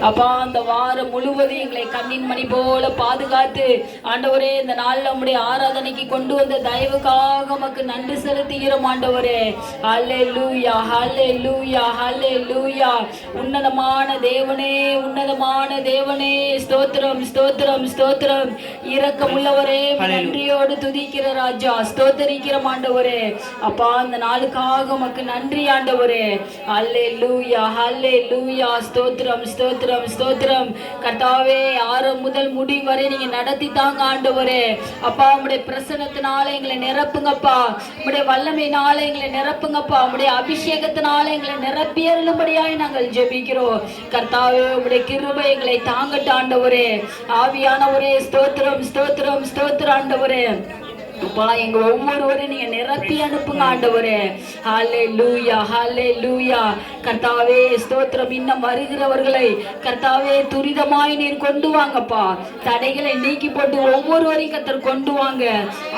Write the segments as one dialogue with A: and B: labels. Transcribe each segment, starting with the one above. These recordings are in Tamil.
A: அப்பா அந்த வாரம் முழுவதும் எங்களை கண்ணின் மணி போல பாதுகாத்து ஆண்டவரே இந்த நாள்ல உம்முடைய ஆராதனைக்கு கொண்டு வந்த தயவுக்காக உமக்கு நன்றி செலுத்துகிறோம் ஆண்டவரே. ஹல்லே லூயா ஹல்லே லூயா ஹல்லே லூயா உன்னதமான தேவனே உன்னதமான தேவனே. ஸ்தோத்திரம் ஸ்தோத்திரம் ஸ்தோத்திரம். இரக்கமுள்ளவரே நன்றியோடு துதிக்கிற ராஜா. ஸ்தோத்தரிக்கிற ஆண்டவரே. அப்பா அந்த நாளுக்காக உமக்கு நன்றி ஆண்டவரே. ஹல்லே லூயா ஹல்லே லூயா ஸ்தோத்திரம் ஸ்தோத்திரம். ஸ்தோத்திரம் கர்த்தாவே ஆறு முதல் முடி வரை நீங்க நடத்தி தாங்க ஆண்டவரே. அப்பா உங்களுடைய பிரசனத்தினால எங்களை நிரப்புங்கப்பா. உங்களுடைய வல்லமையினால எங்களை நிரப்புங்கப்பா. உங்களுடைய அபிஷேகத்தினால எங்களை நிரப்பியருளும்படியாய் நாங்கள் ஜெபிக்கிறோம். கர்த்தாவே உங்களுடைய கிருபை எங்களை தாங்கட்டு ஆண்டவரே. ஆவியானவரே ஸ்தோத்திரம் ஸ்தோத்திரம் ஸ்தோத்திரம் ஆண்டவரே. அப்பா எங்க ஒவ்வொருவரையும் நீங்க நிரப்பி அனுப்புங்க ஆண்டவரே. ஹாலே லூயா ஹாலே லூயா கர்த்தாவே ஸ்தோத்திரம். இன்னும் வருகிறவர்களை கர்த்தாவே துரிதமாய் நீர் கொண்டு வாங்கப்பா. தடைகளை நீக்கி போட்டு ஒவ்வொருவரையும் கத்தர் கொண்டு வாங்க.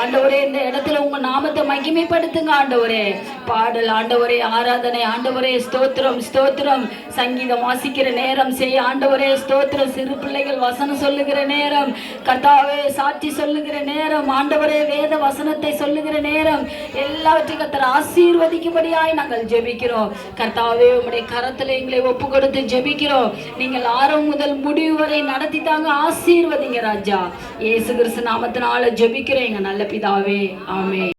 A: ஆண்டவரே இந்த இடத்துல உங்க நாமத்தை மகிமைப்படுத்துங்க ஆண்டவரே. பாடல். ஆண்டவரே ஆராதனை. ஆண்டவரே ஸ்தோத்திரம் ஸ்தோத்திரம். சங்கீதம் வாசிக்கிற நேரம். செய்ய ஆண்டவரே ஸ்தோத்திரம். சிறு பிள்ளைகள் வசனம் சொல்லுகிற நேரம். கர்த்தாவே சாட்சி சொல்லுகிற நேரம். ஆண்டவரே வேத வசனத்தை சொல்லுகிற நேரம். எல்லாவற்றையும் கர்த்தர் ஆசீர்வதிக்கும்படியாய் நாங்கள் ஜெபிக்கிறோம். கர்த்தாவே உங்களுடைய கரத்துல எங்களை ஒப்பு கொடுத்து ஜெபிக்கிறோம். நீங்கள் ஆரம்பம் முதல் முடிவு வரை நடத்தி தாங்க ஆசீர்வதிங்க ராஜா. ஏசு கிறிஸ்து நாமத்தினால ஜெபிக்கிறேன் எங்க நல்ல பிதாவே. ஆமே